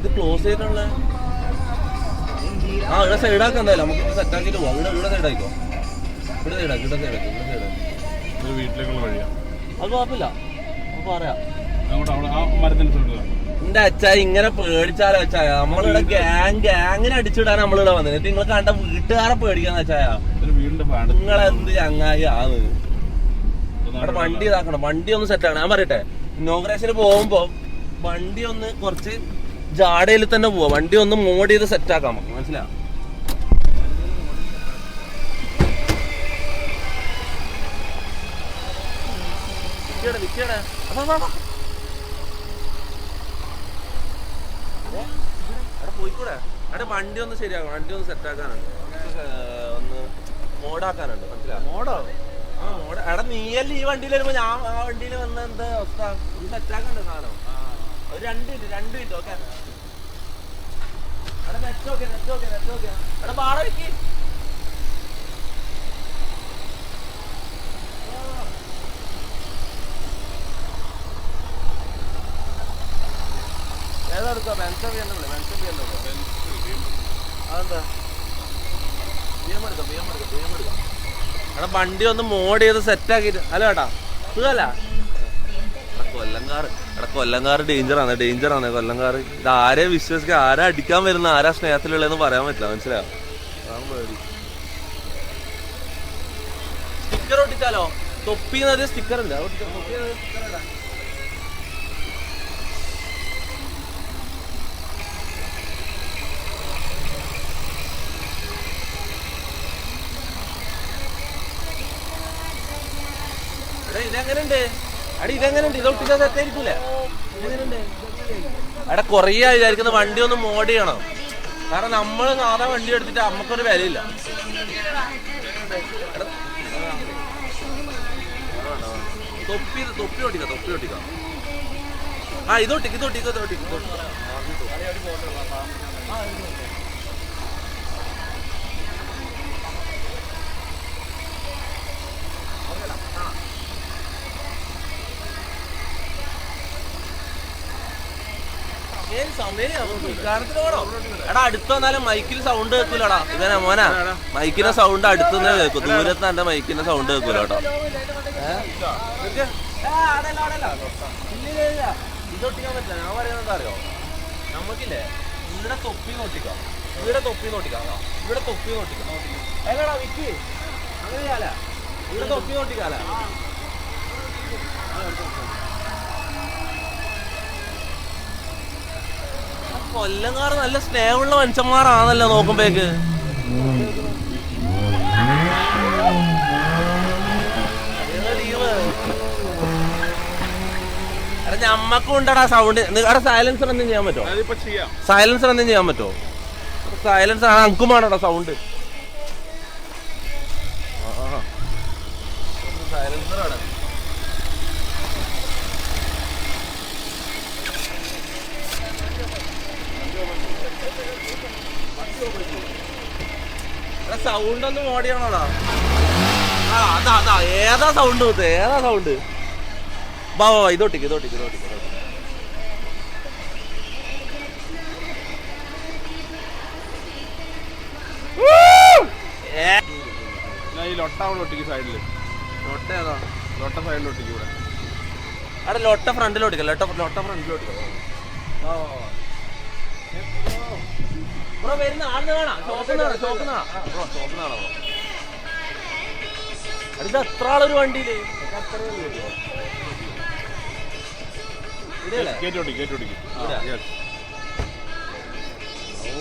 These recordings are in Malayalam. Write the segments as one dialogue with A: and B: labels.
A: ഇത് ക്ലോസ് ചെയ്തിട്ടുള്ള ആ ഇവിടെ സൈഡാക്കാം എന്തായാലും. നമുക്ക് സെറ്റ് ആക്കിയിട്ട് പോവാം. ഇവിടെ ഇവിടെ സൈഡാക്കോ ഇവിടെ സൈഡാക്കി ഇവിടെ സൈഡാക്കി ഇവിടെ സൈഡാക്കി
B: ഇത് വീട്ടിലേക്കുള്ള വഴിയാണ്
A: അത് കുഴപ്പമില്ല. നമുക്ക് പറയാം. എന്റെ അച്ഛ ഇങ്ങനെ പേടിച്ചാലോ അച്ഛായ നമ്മളിവിടെ ഗാങ് ഗ്യാങ്ങിനെ അടിച്ചിടാൻ നമ്മളിവിടെ വന്നത്. എന്നിട്ട് നിങ്ങൾ കണ്ട വീട്ടുകാരെ പേടിക്കാന്ന് അച്ഛായ നിങ്ങളെന്ത് ചങ്ങായി ആന്ന്. അവിടെ വണ്ടി ഇതാക്കണം. വണ്ടി ഒന്ന് സെറ്റ് ആണ് ഞാൻ പറയട്ടെ. ഇനോഗ്രേഷന് പോകുമ്പോ വണ്ടി ഒന്ന് കുറച്ച് ജാടയിൽ തന്നെ പോവാ. വണ്ടി ഒന്ന് മോഡ് ചെയ്ത് സെറ്റ് ആക്കാം. നമുക്ക് മനസ്സിലാ വിക്കിയെടാ, വിക്കിയെടാ. അതാ, അതാ, അതാ. ഏ? എടാ, പോയിക്കൂടെ? അവിടെ വണ്ടി ഒന്ന് ശരിയാക്കണം വണ്ടി ഒന്ന് സെറ്റ് ആക്കാനുണ്ട്. ഒന്ന് മോഡാക്കാനുണ്ട്. മനസ്സിലാ
B: മോഡോ?
A: ആ, മോഡ്. എടാ നീയല്ലേ ഈ വണ്ടിയിൽ വരുമ്പോ ഞാൻ ആ വണ്ടിയിൽ വന്ന എന്താ അവസ്ഥ? ഒന്ന് സെറ്റ് ആക്കണ്ട സാധനം. വെക്ക് വണ്ടി ഒന്ന് മോഡ് ചെയ്ത് സെറ്റ് ആക്കിട്ട് അല്ല ഏട്ടാ. സുഖല്ല? കൊല്ലങ്കാറ് എടാ കൊല്ലങ്കാറ് ഡേഞ്ചറാണ് ഡേഞ്ചറാണ് കൊല്ലങ്കാറ് ഇത് ആരെ വിശ്വസിക്കുക ആരാ അടിക്കാൻ വരുന്ന ആരാ സ്നേഹത്തിലുള്ളതെന്ന് പറയാൻ പറ്റില്ല മനസ്സിലായോ? സ്റ്റിക്കർ ഒട്ടിച്ചാലോ? തൊപ്പി എന്നത് സ്റ്റിക്കർ. എടാ ഇതെങ്ങനെയുണ്ട് അടി ഇതെങ്ങനെയുണ്ട് ഇത് ഒട്ടിച്ചാൽ സെറ്റ് ആയിരിക്കൂലേ ഇതെങ്ങനെയുണ്ട് എടാ കൊറേ വിചാരിക്കുന്ന വണ്ടി ഒന്ന് മോഡ് ചെയ്യണം. കാരണം നമ്മൾ സാധാ വണ്ടി എടുത്തിട്ട് നമുക്കൊരു വിലയില്ല. തൊപ്പി തൊപ്പി ഓട്ടിക്ക തൊപ്പി ഓട്ടിക്ക. ആ ഇത് ഒട്ടിക്ക് ഇത് ഒട്ടിക്ക് എടാ അടുത്ത് വന്നാലും മൈക്കിൽ സൗണ്ട് കേൾക്കൂലടാ ഇവനെ മോനാ. മൈക്കിന്റെ സൗണ്ട് അടുത്തുനിന്ന് കേൾക്കും ദൂരത്ത് എന്റെ മൈക്കിന്റെ സൗണ്ട് കേൾക്കൂല കേട്ടോ. ഇതൊട്ടിക്കാൻ പറ്റില്ല. ഞാൻ പറയുന്നത് അറിയോ? നമുക്കില്ലേ ഇവിടെ തൊപ്പി നോട്ടിക്കാം. ഇവിടെ തൊപ്പി നോട്ടിക്കാം ഇവിടെ തൊപ്പി നോട്ടിക്കാം. ചെയ്യാല ഇവിടെ തൊപ്പി നോട്ടിക്കാല കൊല്ലങ്കാർ നല്ല സ്നേഹമുള്ള മനുഷ്യന്മാരാണല്ലോ നോക്കുമ്പേക്ക് ഞമ്മക്കും ഉണ്ടടാ സൗണ്ട് നിങ്ങളുടെ സൈലൻസർ എന്തും ചെയ്യാൻ
B: പറ്റോ?
A: സൈലൻസർ എന്തും ചെയ്യാൻ പറ്റോ? സൈലൻസർ ആണ് അങ്കുമാണോടാ സൗണ്ട് സൈലൻസർ ആണ്. സൗണ്ട് ഒന്ന് മോടിയാണോടാ ആ അതാ അതാ ഏതാ സൗണ്ട് കൂത്ത് ഏതാ സൗണ്ട് വാ വാ ഇതോട്ടിക്ക് ഇതോട്ടിക്ക് ഇതോട്ടിക്ക്
B: ഞാൻ ഈ ലൊട്ട അവിടെ ഒട്ടിക്ക് സൈഡിൽ
A: ലൊട്ട ഏതാ?
B: ലൊട്ട സൈഡിൽ ഒട്ടിക്ക് ഇവിടെ.
A: അവിടെ ലൊട്ട ഫ്രണ്ടിലോട്ടിക്ക ലൊട്ട ലൊട്ട ഫ്രണ്ടിലോട്ടിക്ക ബ്രോ വരുന്ന കാണാം. ബ്രോ എത്ര ആളൊരു
B: വണ്ടിയിൽ?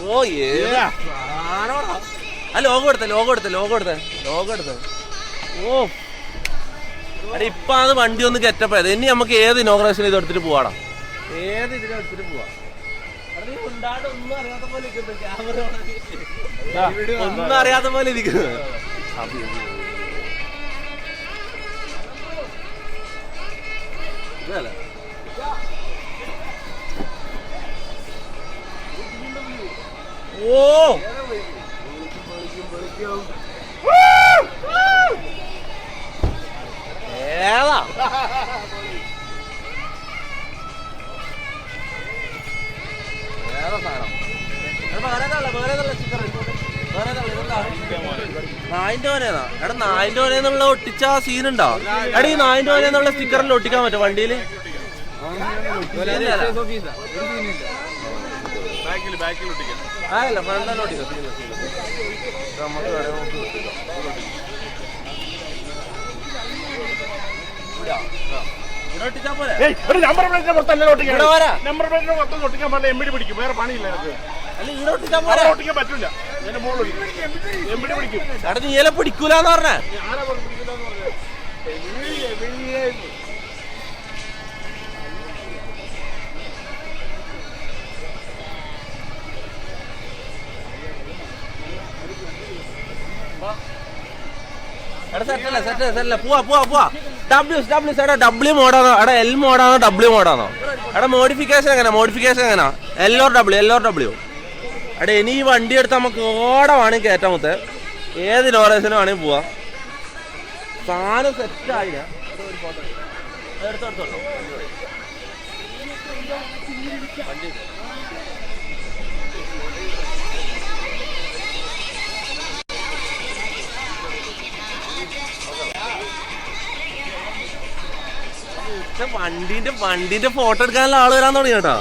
A: ഓ? ആ ലോഗോ എടുത്ത ലോഗോ എടുത്ത ലോഗോ എടുത്ത. ലോഗോ എടുത്ത. ഓ. അടി ഇപ്പൊ അത് വണ്ടി ഒന്ന് ഗെറ്റപ്പ് ആയത് ഇനി നമുക്ക് ഏത് ഇനോഗ്രേഷൻ ഇത് എടുത്തിട്ട് പോവാടാ? ഏത് ഇതിലെടുത്തിട്ട് പോവാ? ഒന്നും അറിയാത്ത പോലെ ഇരിക്കുന്നു. ഓ! ഏതാ? നായിന്റെ ഓനേന്നാ? എടാ നായിന്റെ ഓനെന്നുള്ള ഒട്ടിച്ച സീൻ ഉണ്ടോ എടാ ഈ നായിന്റെ ഓനെന്നുള്ള സ്റ്റിക്കറിൽ ഒട്ടിക്കാൻ പറ്റും
B: വണ്ടിയിൽ?
A: ആയല്ല ഫ്രണ്ടിലാണ് ഒട്ടിക്കാം. നമുക്ക് വേണേ നമുക്ക്? ആ.
B: നമ്പർ പ്ലേറ്റിന്റെ പുറത്തല്ലേ ഒട്ടിക്കാൻ നമ്പർ പ്ലേറ്റിന്റെ പുറത്ത് ഒട്ടിക്കാൻ പാടില്ല എമ്പിടി പിടിക്കും. വേറെ പണിയില്ല ഒട്ടിക്കാൻ പറ്റില്ല എന്റെ മോൾ എമ്പിടി പിടിക്കും.
A: എടാ നീല പിടിക്കൂലെന്ന് പറഞ്ഞേ.
B: ആരാ പറഞ്ഞു? പിടിക്കില്ലെന്ന് പറഞ്ഞത്?
A: എടാ സെറ്റല്ല സെറ്റ് സെറ്റല്ല പോവാ പോവാ പോവാ. ഡബ്ല്യു ഡബ്ല്യു എടാ ഡബ്ല്യു മോഡാണോ? എടാ എൽ മോഡാണോ? ഡബ്ല്യു മോഡാണോ? എടാ മോഡിഫിക്കേഷൻ എങ്ങനെ? മോഡിഫിക്കേഷൻ എങ്ങനെ? L or W L or W എടാ ഇനി ഈ വണ്ടി എടുത്ത് നമുക്ക് ഓടെ വേണമെങ്കിൽ കയറ്റാൻ മുത്തേ. ഏത് ലോറേഷന് വേണമെങ്കിൽ പോവാ. സാധനം സെറ്റ് ആയില്ല. എടുത്തോ എടുത്തോ എടുത്തോ. വണ്ടി ഇത്. പക്ഷെ വണ്ടിന്റെ വണ്ടിന്റെ ഫോട്ടോ എടുക്കാനുള്ള ആൾ വരാൻ തുടങ്ങി കേട്ടോ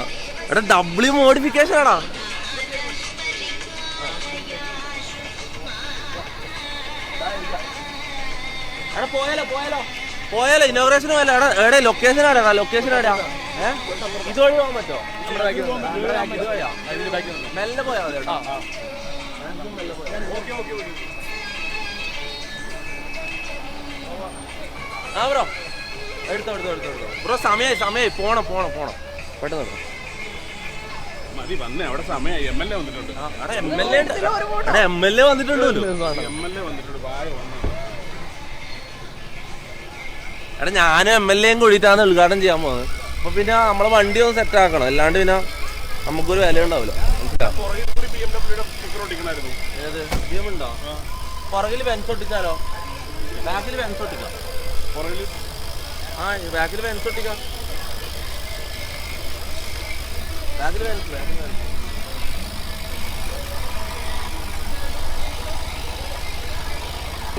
A: എടാ ഡബ്ല്യു മോഡിഫിക്കേഷൻ ആടാ. പോയാലോ പോയാലോ. പോയാലോ ഇനോഗ്രേഷൻ പോയാലോ. എടാ എവിടെ ലൊക്കേഷൻ എവിടെയാ ലൊക്കേഷൻ എവിടെയാ ഏഹ് ഇതുവഴി പോകാൻ പറ്റോ? മെല്ലെ പോയാ മതി കേട്ടോ. ആ ബ്രോ. എടുത്തോ എടുത്തോ എടുത്തോ എടുത്തോ. ബ്രോ സമയമായി സമയമായി പോണം പോണം പോണം. പെട്ടെന്ന് എടുത്തോ.
B: മതി വന്നേ. അവിടെ സമയമായി എം എൽ എ വന്നിട്ടുണ്ട്.
A: എടാ എം എൽ എ എടാ എം എൽ എ വന്നിട്ടുണ്ടല്ലോ.
B: എം എൽ എ വന്നിട്ടുണ്ട്. വായ വന്നു.
A: എടാ ഞാൻ എം എൽ എയും കൂടിയിട്ടാണ് ഉദ്ഘാടനം ചെയ്യാൻ പോകുന്നത് അപ്പൊ പിന്നെ നമ്മളെ വണ്ടി ഒന്ന് സെറ്റ് ആക്കണം. അല്ലാണ്ട് പിന്നെ നമുക്കൊരു വില ഉണ്ടാവില്ല
B: പുറകിൽ കൂടി ബി എം ഡബ്ല്യൂടെ സ്റ്റിക്കർ ഒട്ടിക്കണായിരുന്നു
A: ഏത് ഭീമുണ്ടോ പുറകിൽ പെൻസ് ഒട്ടിച്ചാലോ ബാക്കിൽ വെൻസ് ഒട്ടിക്കാം
B: പുറകിൽ
A: ആ ബാക്കിൽ വെൻസ് ഒട്ടിക്കാം ബാക്കിൽ പെൻസ് ബാക്കിൽ